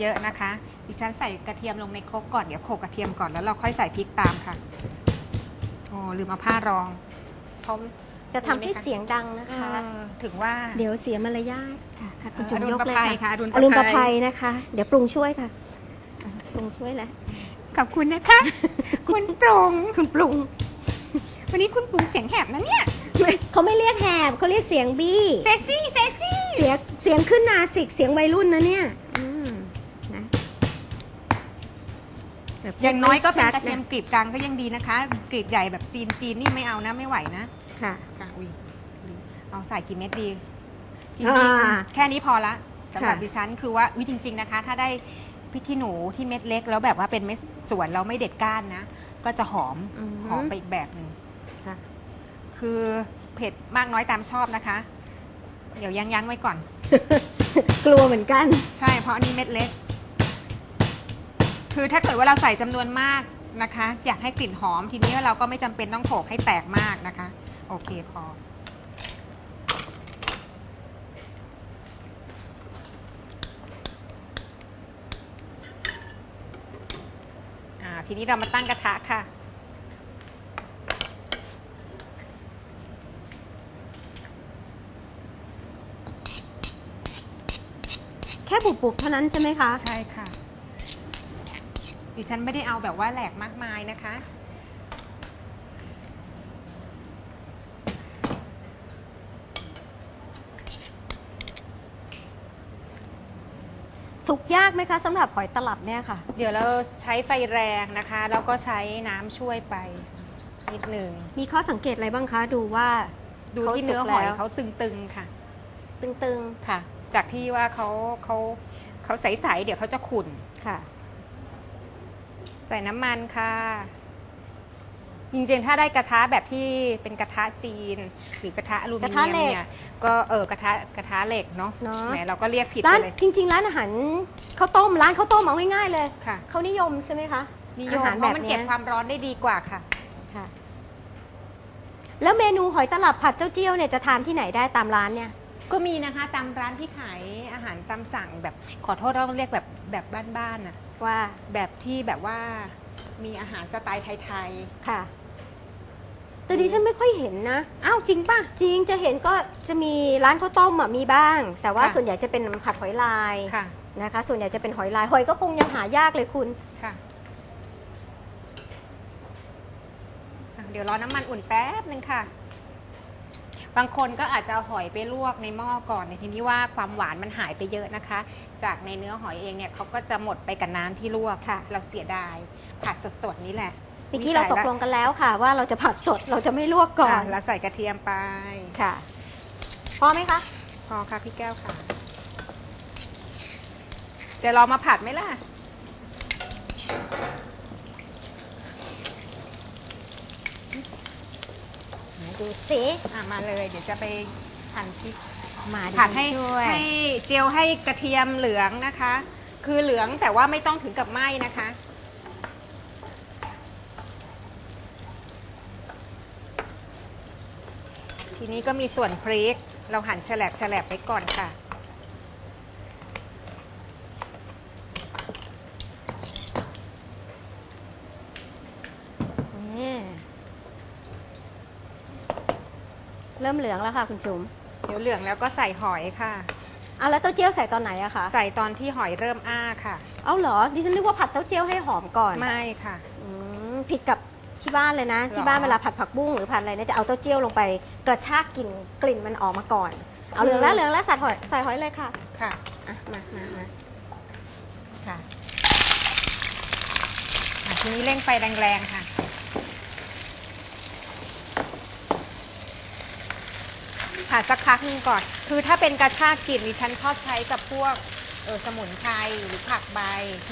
เยอะนะคะ ดิฉันใส่กระเทียมลงในครกก่อน เดี๋ยวโขลกกระเทียมก่อนแล้วเราค่อยใส่พริกตามค่ะ โอ้ลืมเอาผ้ารองเพราะ จะทำให้เสียงดังนะเอคะอถึงว่า เดี๋ยวเสียมารยาทค่ะค่ะคุณจุ๋มอรุณยกเลยประภัยค่ะค่ะอรุณอรุณปประระภัภัยยนะคะ เดี๋ยวปรุงช่วยค่ะอะปรุงช่วยแล้วขอบคุณนะคะ คุณปรุงคุณปรุง วันนี้คุณปรุงเสียงแหบนะเนี่ยเขาไม่เรียกแหบเขาเรียกเสียงบี้ เซซี่เซซี่ เสียงเสียงขึ้นนาสิกเสียงวัยรุ่นนะเนี่ย แต่พูดอย่างน้อยก็เป็นไชัดกระเทียมกรีบกลางก็ยังดีนะคะ กรีบใหญ่แบบจีนจีนนี่ไม่เอานะไม่ไหวนะค่ะ ค่ะอุ้ยลืมเอาใส่กี่เม็ดดีจริงอ่าๆแค่นี้พอละสำหรับค่ะ ดิฉันคือว่าอุ้ยจริง ๆนะคะ ถ้าได้พริกขี้หนูที่เม็ดเล็ก แล้วแบบว่าเป็นเม็ดสวนเราไม่เด็ดก้านนะ ก็จะหอมอืหอมไปอีกแบบหนึ่ง ค่ะคือเผ็ดมากน้อยตามชอบนะคะ เดี๋ยวยั้งยั้งๆไว้ก่อน กลัวเหมือนกัน ใช่เพราะอันนี้เม็ดเล็ก คือถ้าเกิดว่าเราใส่จำนวนมากนะคะ อยากให้กลิ่นหอมทีนี้เราก็ไม่จำเป็นต้องโขลกให้แตกมากนะคะ โอเคพออ่าทีนี้เรามาตั้งกระทะค่ะ แค่บุบๆเท่านั้นใช่ไหมคะ ใช่ค่ะ ดิฉันไม่ได้เอาแบบว่าแหลกมากมายนะคะ สุกยากไหมคะสำหรับหอยตลับเนี่ยค่ะ เดี๋ยวเราใช้ไฟแรงนะคะ แล้วก็ใช้น้ำช่วยไปนิดหนึ่ง มีข้อสังเกตอะไรบ้างคะ ดูว่าดูเขาที่เนื้อสุกหอยแล้วเขาตึงๆค่ะ ตึงค่ะ จากที่ว่าเขาเขาเขาใสๆเดี๋ยวเขาจะขุ่นๆค่ะ ใส่น้ำมันค่ะ จริงๆ ถ้าได้กระทะแบบที่เป็นกระทะจีน หรือกระทะอลูมิกระเนีทะยมเหล็กเนี่ยก็เออกระทะกระทะเหล็กเนาะเนอะ แหมเราก็เรียกผิดร้าไปนเลย จริง ๆ ร้านอาหารข้าวต้มร้านข้าวต้มเอาง่ายๆเลยค่ะ เขานิยมใช่ไหมคะนิยมอาหารเพแบบราะมันเนี้เก็ยบความร้อนได้ดีกว่าค่ะค่ะ แล้วเมนูหอยตลับผัดเจ้าเจี้ยวเนี่ยจะทานที่ไหนได้ตามร้านเนี่ย ก็มีนะคะตามร้านที่ขายอาหารตามสั่งแบบขอโทษต้องเรียกแบบแบบบ้านๆน่ะ ว่าแบบที่แบบว่ามีอาหารสไตล์ไทย ค่ะ แต่ดิฉันไม่ค่อยเห็นนะๆอ้าวจริงป่ะ จริงจะเห็นก็จะมีร้านข้าวต้มอะมีบ้าง แต่ว่าค่ะ ส่วนใหญ่จะเป็นผัดหอยลายค่ะ นะคะ ส่วนใหญ่จะเป็นหอยลายหอยก็คงยังหายากเลยคุณ ค่ะอะ เดี๋ยวรอน้ำมันอุ่นแป๊บนึงค่ะ บางคนก็อาจจะเอาหอยไปลวกในหม้อก่อนในทีนี้ว่าความหวานมันหายไปเยอะนะคะ จากในเนื้อหอยเองเนี่ยเขาก็จะหมดไปกับน้ำที่ลวกค่ะ เราเสียดายผัดสดๆนี่แหละเมื่อกี้เราตกลงกันแล้วค่ะ ว่าเราจะผัดสดเราจะไม่ลวกก่อค่ะนเราใส่กระเทียมไปค่ะ พอไหมคะพอค่ะพี่แก้วค่ะ จะลองมาผัดไหมล่ะ ดูสิอะมาเลย เดี๋ยวจะไปหั่นพริกมาผัดให้ช่วยให้เจียวให้กระเทียมเหลืองนะคะ คือเหลืองแต่ว่าไม่ต้องถึงกับไหม้นะคะ ทีนี้ก็มีส่วนพริก เราหั่นแฉลบแฉลบไปก่อนค่ะ นี่ เริ่มเหลืองแล้วค่ะคุณจุ๋มเดี๋ยวเหลืองแล้วก็ใส่หอยค่ะ เอาแล้วเต้าเจี้ยวใส่ตอนไหนอะคะใส่ตอนที่หอยเริ่มอ้าค่ะ เอาเหรอดิฉันนึกว่าผัดเต้าเจี้ยวให้หอมก่อนไม่ค่ะอืมผิดกับที่บ้านเลยนะหรอที่บ้านเวลาผัดผักบุ้งหรือผัดอะไรเนี่ยจะเอาเต้าเจี้ยวลงไปกระชากกลิ่นกลิ่นมันออกมาก่อน เอาเหลืองแล้วเหลืองแล้วใส่หอยใส่หอยเลยค่ะค่ะอะมามามาค่ะอะทีนี้เร่งไฟแรงๆค่ะ ผัดสักพักหนึงก่อน คือถ้าเป็นกระชากกลิ่นดิฉันชอบใช้กับพวกเออสมุนไพรหรือผักใบ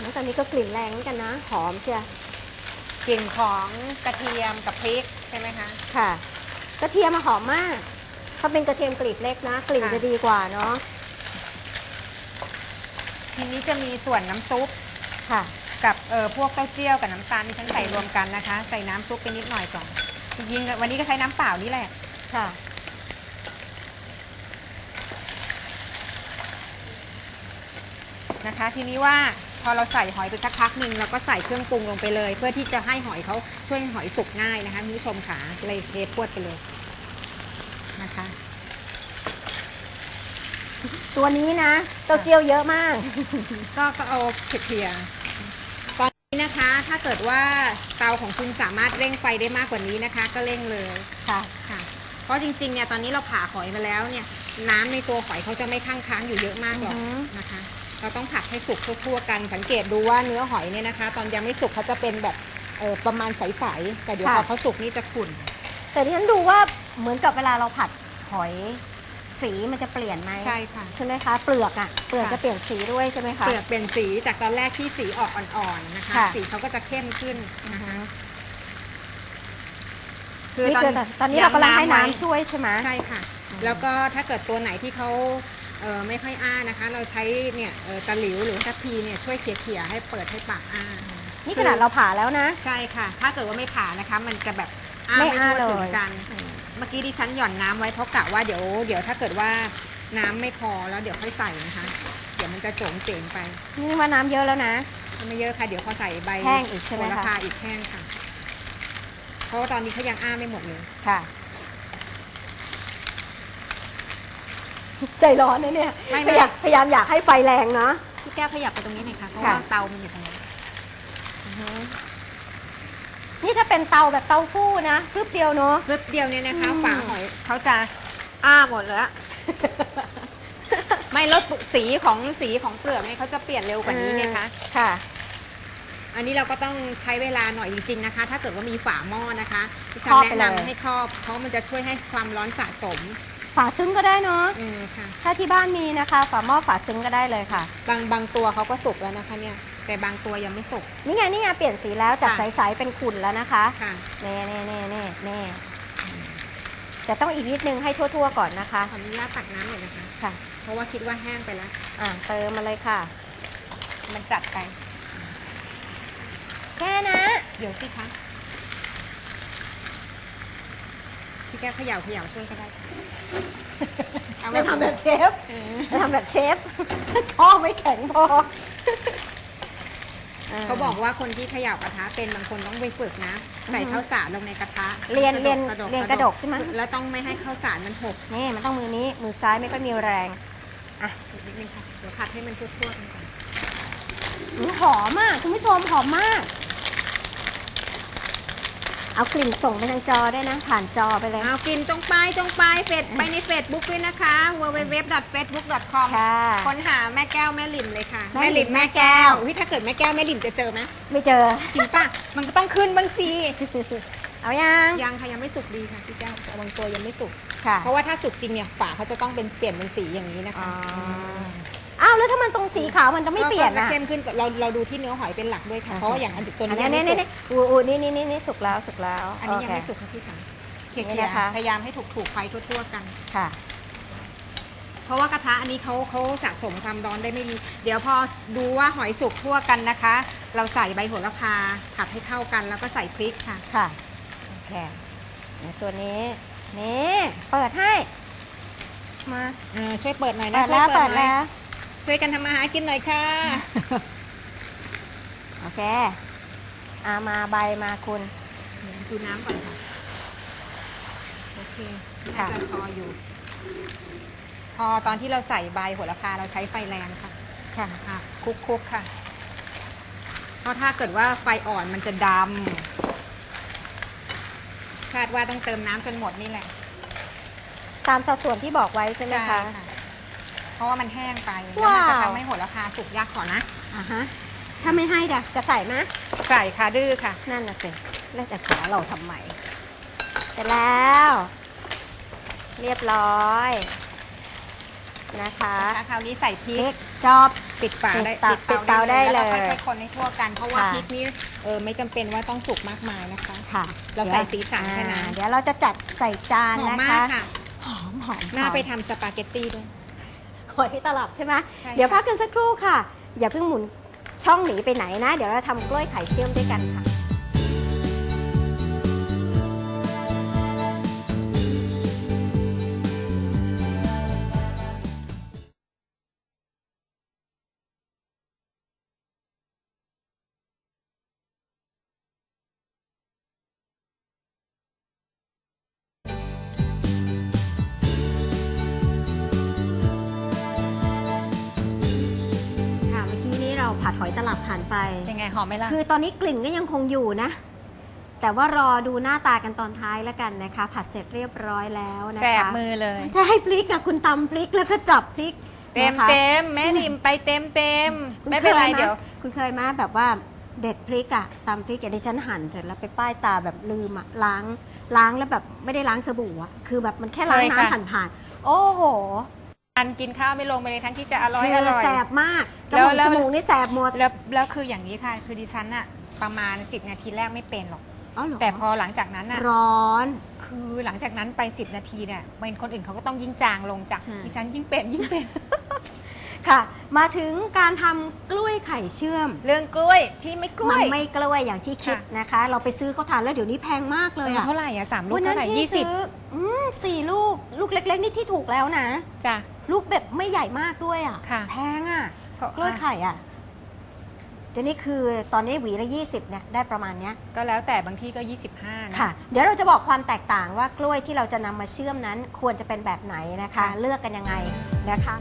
แล้วตอนนี้ก็กลิ่นแรงเหมือนกันนะ หอมเชียกลิ่นของกระเทียมกับพริกใช่ไหมคะ ค่ะ กระเทียมมาหอมมาก ถ้าเป็นกระเทียมกลีบเล็กนะ กลิ่นค่ะ จะดีกว่าเนาะ ทีนี้จะมีส่วนน้ำซุปค่ะ กับเออพวกเต้าเจี้ยวกับน้ำตาลที่ฉันใส่รวมกันนะคะ ใส่น้ำซุปไปนิดหน่อยก่อนจริงๆวันนี้ก็ใช้น้ำเปล่านี่แหละ ค่ะ นนะคะ ทีนี้ว่าพอเราใส่หอยไปสักพักหนึ่งเราก็ใส่เครื่องปรุงลงไปเลย เพื่อที่จะให้หอยเขาช่วยให้หอยสุกง่ายนะคะคุณผู้ชมค่ะเลยเทพวดไปเลยนะคะ ตัวนี้นะเต้าเจี้ยวเยอะมาก ก็ก็เอาเพียๆตอนนี้นะคะ ถ้าเกิดว่าเตาของคุณสามารถเร่งไฟได้มากกว่านี้นะคะ ก็เร่งเลยค่ะค่ะ เพราะจริงๆเนี่ยตอนนี้เราผ่าหอยมาแล้วเนี่ย น้ำในตัวหอยเขาจะไม่ค้างค้างอยู่เยอะมากหรอกอือหือนะคะ เราต้องผัดให้สุกทั่วๆกัน สังเกตดูว่าเนื้อหอยเนี่ยนะคะ ตอนยังไม่สุกเขาจะเป็นแบบเออประมาณใสๆแต่เดี๋ยวพอเขาสุกนี่จะขุ่น แต่ที่ฉันดูว่าเหมือนกับเวลาเราผัดหอยสีมันจะเปลี่ยนไหมใช่ค่ะ ใช่ไหมคะเปลือกอะเปลือกค่ะ จะเปลี่ยนสีด้วยใช่ไหมคะ เปลือกเปลี่ยนสีจากตอนแรกที่สีออกอ่อนๆนะคะ ค่ะ สีเขาก็จะเข้มขึ้นนะคะนี่คือตอนนี้เรากำลังให้ไว้น้ำช่วยใช่ไหม ใช่ค่ะ แล้วก็ถ้าเกิดตัวไหนที่เขาเอ่อ ไม่ค่อยอ้านะคะ เราใช้เนี่ยเอ่อตะหลิวหรือว่าตะพีเนี่ยช่วยเขี่ยๆให้เปิดให้ปากอ้า นี่ขนาดเราผ่าแล้วนะ ใช่ค่ะ ถ้าเกิดว่าไม่ผ่านะคะ มันจะแบบอ้าไม่ไม่อ้าทั่วถึเลงยกัน เมื่อกี้ดิฉันหย่อนน้ำไว้เพราะกะว่าเดี๋ยวเดี๋ยวถ้าเกิดว่าน้ำไม่พอแล้วเดี๋ยวค่อยใส่นะคะ เดี๋ยวมันจะโจงเจ๋งไป นี่ว่าน้ำเยอะแล้วนะไม่เยอะค่ะ เดี๋ยวพอใส่ใบแห้งอีกใช่ไหมคะโหระพาอีกแห้งค่ะ เพราะว่าตอนนี้เขายังอ้าไม่หมดเลย ค่ะ ใจร้อนนะเนี่ยไม่พไม่ยายามพยายามอยากให้ไฟแรงเนาะพี่แก้วขยับไปตรงนี้หน่อยค่ะเพราะค่ะว่าเตามันอยู่ตรงนี้นี่ถ้าเป็นเตาแบบเตาฟู่นะพรึบเดียวเนาะ รึบเดียวเนี่ยนะคะอืม ฝาหอยเขาจะอ้าหมดแล้ว ไม่แล้วสีของสีของเปลือกเนี่ยเขาจะเปลี่ยนเร็วกว่านี้ไงคะ ค่ะ อันนี้เราก็ต้องใช้เวลาหน่อยจริงๆนะคะ ถ้าเกิดว่ามีฝาหม้อนะคะดิฉันครอบไปแนะเลย นำให้ครอบ เพราะมันจะช่วยให้ความร้อนสะสม ฝาซึ้งก็ได้เนาะอืมค่ะ ถ้าที่บ้านมีนะคะ ฝาหม้อฝาซึ้งก็ได้เลยค่ะ บางบางตัวเขาก็สุกแล้วนะคะเนี่ย แต่บางตัวยังไม่สุก นี่ไงนี่ไงเปลี่ยนสีแล้วจากค่ะใสๆเป็นขุ่นแล้วนะคะค่ะเน่เน่เน่เน่เน่แต่ต้องอีกนิดนึงให้ทั่วๆก่อนนะคะขออนุญาตตักน้ำหน่อยนะคะ ค่ะ เพราะว่าคิดว่าแห้งไปแล้ว อ่าเติมมาเลยค่ะ มันจัดไป แค่นะ เดี๋ยวสิคะ พี่แก้วเขย่าเขย่าช่วยก็ได้ค่ะเอาไม่ไว้ทำแบบเชฟเออไม่ทำแบบเชฟพ่อไม่แข็งพอเขาบอกว่าคนที่เขย่ากระทะเป็นบางคนต้องไปฝึกนะ ใส่ข้าวสารลงในกระทะเรียนกะดกเรียนกะดเรียนกระดกใช่ไหมแล้วต้องไม่ให้ข้าวสารมันหกนี่มันต้องมือนี้มือซ้ายไม่ค่อยมีแรงอีกนิดนึงค่ะเดี๋ยวผัดให้มันทั่วๆกันก่อนอื้อหอมมากคุณผู้ชมหอมมาก เอากลิ่นส่งไปทางจอได้นะ ผ่านจอไปเลย เอากินจงไปจงไปเฟซไปใน Facebook ด้วยนะคะ www.facebook.com ค่ะค้นหาแม่แก้วแม่หลิมเลยค่ะแม่หลิมแม่แก้วอุ๊ยถ้าเกิดแม่แก้วแม่หลิมจะเจอไหมไม่เจอจริงป่ะมันก็ต้องขึ้นบ้างสิเอายังยังค่ะยังไม่สุกดีค่ะพี่แก้วบางตัวยังไม่สุกค่ะ เพราะว่าถ้าสุกจริงเนี่ยฝาเขาจะต้องเป็นเปลี่ยนเป็นสีอย่างนี้นะอ๋คะ ออ้าวแล้วถ้ามันตรงสีขาวมันจะไม่เปลี่ยนก็นะจะเข้มขึ้นเราเราดูที่เนื้อหอยเป็นหลักด้วยค่ะอ่าเพราะว่าอย่างอันตัวอันนี้นี้ยังนี่ไม่นี่สุกนี่อูอูนี่นี่นี่นี่สุกแล้วสุกแล้วอันนี้ยังโเค ไม่สุกค่ะพี่สังเขี่นี่ยนะคะ ๆพยายามให้ถูกถูกๆไฟทั่วๆกัน ค่ะ เพราะว่ากระทะอันนี้เขาเขาสะสมความร้อนได้ไม่ดี เดี๋ยวพอดูว่าหอยสุกทั่วกันนะคะ เราใส่ใบโหระพาผัดให้เข้ากันแล้วก็ใส่พริกค่ะ ค่ะโอเคเดี๋ยวตัวนี้ นี่ เปิดให้ มาเออช่วยเปิดหน่อยเปินะดแล้วช่ยเปิดหน่อยแล้ว ช่วยกันทำมาหากินหน่อยค่ะ โอเคอามาใบมาคุณดูน้ำก่อนค่ะ โอเคค่ะน่าจะพออยู่ พอตอนที่เราใส่ใบโหระพาเราใช้ไฟแรงค่ะ ค่ะอะคลุกคุกๆค่ะ เพราะถ้าเกิดว่าไฟอ่อนมันจะดำคาดว่าต้องเติมน้ำจนหมดนี่แหละ ตามสัดส่วนที่บอกไว้ใช่ไหมคะเพ ราะว่ามันแห้งไปแล้วว้าวมันจะทำให้โหระพาสุกยากขอนะ อ่าฮะถ้าไม่ให้จะจะใส่ไหมใส่ค่ะดื้อค่ะ นั่นน่ะสิแล้วจะขอเราทำไมเสร็จแล้ว เรียบร้อยนะคะ นะคะคราวนี้ใส่พริพริก กจอบ ปิดฝาได้ปิดปิดเตาได้เลยแล้วก็ค่อยๆคนให้ทั่วกัน เพราะว่าค่ะ พริกนี้เออไม่จำเป็นว่าต้องสุกมากมายนะคะ ค่ะเราใส่สีสันแค่นั้น อ่าเดี๋ยวเราจะจัดใส่จานหอมนะมาคะกค่ะหอมหอมน่าหอมไปทำสปาเกตตี้ด้วย หอยตลับใช่ไหมใช่ค่ะ เดี๋ยวพักกันสักครู่ค่ะ อย่าเพิ่งหมุนช่องหนีไปไหนนะ เดี๋ยวเราทำกล้วยไข่เชื่อมด้วยกันค่ะ อยตลับผ่านไป เป็นไงหอมไหมล่ะ คือตอนนี้กลิ่นก็ยังคงอยู่นะ แต่ว่ารอดูหน้าตากันตอนท้ายแล้วกันนะคะ ผัดเสร็จเรียบร้อยแล้วนะคะแสบมือเลยจะให้พริกอะคุณตำพริกแล้วก็จับพริกเต็มนะคะเต็มแม่ริมไปเต็มเต็มคุณไม่เป็นไรคหเดี๋ยว คุณเคยไหมแบบว่าเด็ดพริกอะตำพริกอย่างที่ฉันหั่นเสร็จแล้วไปป้ายตาแบบลืมอะล้างล้างแล้วแบบไม่ได้ล้างสบู่อะคือแบบมันแค่ล้างเคยค่ะ น้ำผ่านๆโอ้โห อันกินข้าวไม่ลงไปเลยทั้งที่จะอร่อยคืออร่อย แสบมากจแล้วมูกแล้ว จมูกนี่แสบหมดแล้วแล้วคืออย่างนี้ค่ะ คือดิฉันอะประมาณ 10 นาทีแรกไม่เป็นหรอก อ๋อเหรอแต่พอหลังจากนั้นอะร้อน คือหลังจากนั้นไป 10 นาทีเนี่ยเป็นคนอื่นเขาก็ต้องยิ่งจางลงจากใช่ ดิฉันยิ่งเป็นยิ่งเป็น ค่ะ มาถึงการทำกล้วยไข่เชื่อม เรื่องกล้วยที่ไม่กล้มัวนยไม่กล้วยอย่างที่คิดค่ะ นะคะ เราไปซื้อเขาทานแล้วเดี๋ยวนี้แพงมากเลยอะเท่าไหร่อะสามลูกวันนั้เท่านไหร่ที่ยี่สิบซื้ออืมสี่ลูก ลูกเล็ก ๆ นี่ที่ถูกแล้วนะ จ้ะ ลูกแบบไม่ใหญ่มากด้วยอะค่ะแพงอะเพราะ กล้วยไข่อะเดี๋ยวนี้คือตอนนี้หวีละ20เนี่ยได้ประมาณเนี้ยก็แล้วแต่บางที่ก็ 25นะ ค่ะ เดี๋ยวเราจะบอกความแตกต่างว่ากล้วยที่เราจะนำมาเชื่อมนั้นควรจะเป็นแบบไหนนะคะค่ะเลือกกันยังไงนะคะ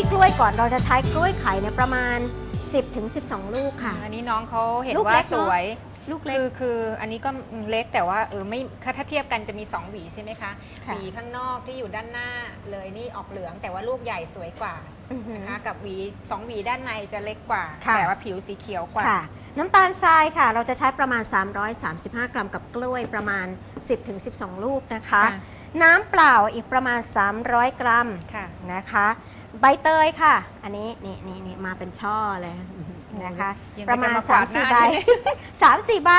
ที่กล้วยก่อนเราจะใช้กล้วยไข่เนี่ยประมาณ 10-12ถึง12ลูกค่ะ อันนี้น้องเขาเห็นลูกว่าเล็กสเนอะ วย ลูกเล็ก คือคืออันนี้ก็เล็กแต่ว่าเออไม่ถ้าเทียบกันจะมี 2 หวีใช่ไหมคะค่ะหวีข้างนอกที่อยู่ด้านหน้าเลยนี่ออกเหลือง แต่ว่าลูกใหญ่สวยกว่าอือหือ นะคะกับหวีสองหวีด้านในจะเล็กกว่า ค่ะ แต่ว่าผิวสีเขียวกว่า ค่ะ น้ำตาลทรายค่ะ เราจะใช้ประมาณ 335 กรัมกับกล้วยประมาณ 10-12 ลูกนะคะ ค่ะ น้ำเปล่าอีกประมาณ 300 กรัมค่ะ นะคะ ใบเตยค่ะ อันนี้นี่นี่นี่มาเป็นช่อเลยนะคะ ยังประมาณจะมากวาดหน้า3-4ใบด้วย3-4ใบ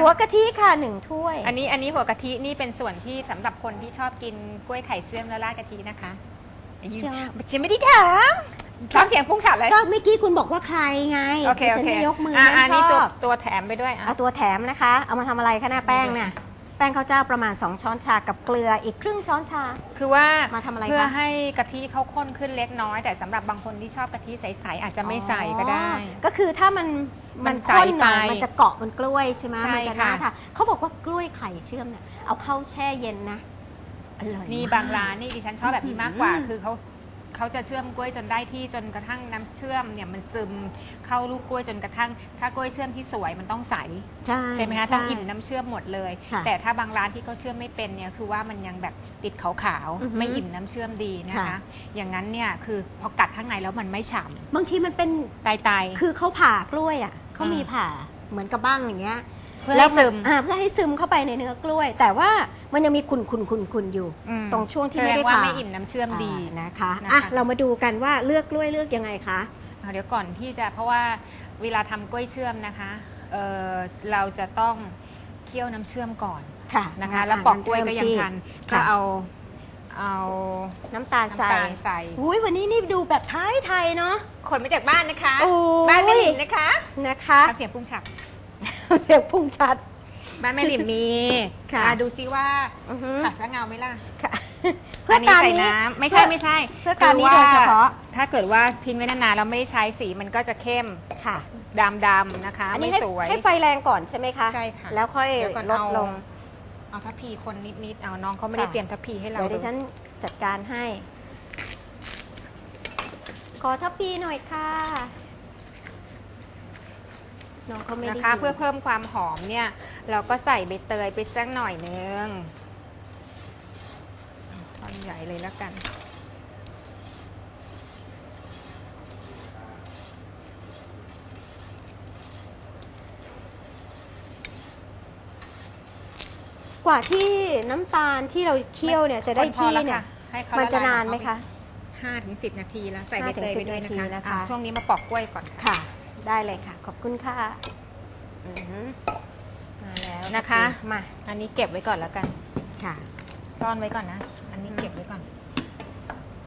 หัวกะทิค่ะ1ถ้วย อันนี้อันนี้หัวกะทินี่เป็นส่วนที่สำหรับคนที่ชอบกินกล้วยไข่เชื่อมแล้วราดกะทินะคะชอบ ฉันไม่ได้ถามชอบเสียงพุ่งฉัดเลยก็เมื่อกี้คุณบอกว่าใครไงโอเคดิโอฉันเคไม่ยกมืออะไม่อันนี้ชตัวอบตัวแถมไปด้วยอะเอาตัวแถมนะคะ เอามาทำอะไรคะเนี่ยแป้งเนี่ย แป้งข้าวเจ้าประมาณ 2 ช้อนชากับเกลืออีกครึ่งช้อนชา คือว่ามาทำอะไรเพื่อคะให้กะทิเขาข้นขึ้นเล็กน้อย แต่สำหรับบางคนที่ชอบกะทิใสๆอาจจะไม่ใส่ก็ได้อ๋อก็คือถ้ามันมัมันนใสข้นหน่อยไปมันจะเกาะบนกล้วยใช่ไหมใช่มันจะค่ะน่าทานเขาบอกว่ากล้วยไข่เชื่อมเนี่ยเอาเข้าแช่เย็นนะอร่อยนี่มกบางร้านนี่ดิฉันชอบแบบนี้มากกว่าอืมคือเขา เขาจะเชื่อมกล้วยจนได้ที่จนกระทั่งน้ำเชื่อมเนี่ยมันซึมเข้าลูกกล้วยจนกระทั่ง ถ้ากล้วยเชื่อมที่สวยมันต้องใส ใช่ ใช่ไหมคะใช่ต้องอิ่มน้ำเชื่อมหมดเลย ค่ะ แต่ถ้าบางร้านที่เขาเชื่อมไม่เป็นเนี่ยคือว่ามันยังแบบติดขาวอือฮึๆไม่อิ่มน้ำเชื่อมดีนะคะ ค่ะ อย่างนั้นเนี่ยคือพอกัดข้างในแล้วมันไม่ฉ่บางทีมันเป็นำตายตายๆคือเขาผ่ากล้วยอะเขาอ่ามีมีผ่าเหมือนกับบ้างอย่างเงี้ยเพื่อให้ซึม อ่าเพื่อให้ซึมเข้าไปในเนื้อกล้วย แต่ว่ามันยังมีขุ่นขุ่นขุ่นขุ่นอยู่ อืมตรงช่วงที่ไม่ได้แสดงว่าผ่าไม่อิ่มน้ำเชื่อมดีอ่านะคะนะคะ อะเรามาดูกันว่าเลือกกล้วยเลือกยังไงคะ เอาเดี๋ยวก่อนที่จะเพราะว่าเวลาทำกล้วยเชื่อมนะคะเอ่อเราจะต้องเคี่ยวน้ำเชื่อมก่อนค่ะนะคะอ่าแล้วปอกกล้วยก็ยังเริ่มที่ทันค่ะก็เอาเอาน้ำตาลใส่น้ำตาลใส่ อุ้ยวันนี้นี่ดูแบบไทยไทยๆเนาะ ขนมาจากบ้านนะคะ โอ้ย บ้านแม่หลิมนะคะนะคะ ทำเสียงปุ้งฉับ เสียงพุ่งชัด บ้านแม่หลิมมีค่ะ อ่ดูซิว่าอือฮึผัดซะเงาไหมล่ะค่ะเพื่ออันนี้การใส่นี้น้ำไม่ใช่ไม่ใช่เพื่อการนี้คืโดยเฉพาะถ้าเกิดว่าทิ้งไว้นานๆแล้วไม่ใช้สีมันก็จะเข้มค่ะ ดำดำๆนะคะอันไม่นี้ให้สวย ให้ไฟแรงก่อนใช่ไหมคะใช่ค่ะแล้วค่อยเดี๋ยวก่อนลดเอา ลง เอาทัพพีคนนิดๆเอาน้องเขาไม่ได้ค่ะ เตรียมทัพพีให้เราเดี๋ยวดิฉันจัดการให้ ขอทัพพีหน่อยค่ะ น้องเขาไม่ได้นะคะยินเพื่อเพิ่มความหอมเนี่ย เราก็ใส่ใบเตยไปสักหน่อยนึงท่อนใหญ่เลยแล้วกัน กว่าที่น้ำตาลที่เราเคี่ยวเนี่ยจะได้พอที่แล้วเนี่ย ค่ะให้เขามันจะลลนานไหมคะห้าถึงสิบนาทีแล้ว ใส่ใบห้าถึเตงยสิไปบด้วยนาทีนะคะนะคะ อะช่วงนี้มาปอกกล้วยก่อนค่ะ ได้เลยค่ะ ขอบคุณค่ะอือหือมาแล้วนะคะ มา อันนี้เก็บไว้ก่อนแล้วกัน ค่ะ ซ่อนไว้ก่อนนะค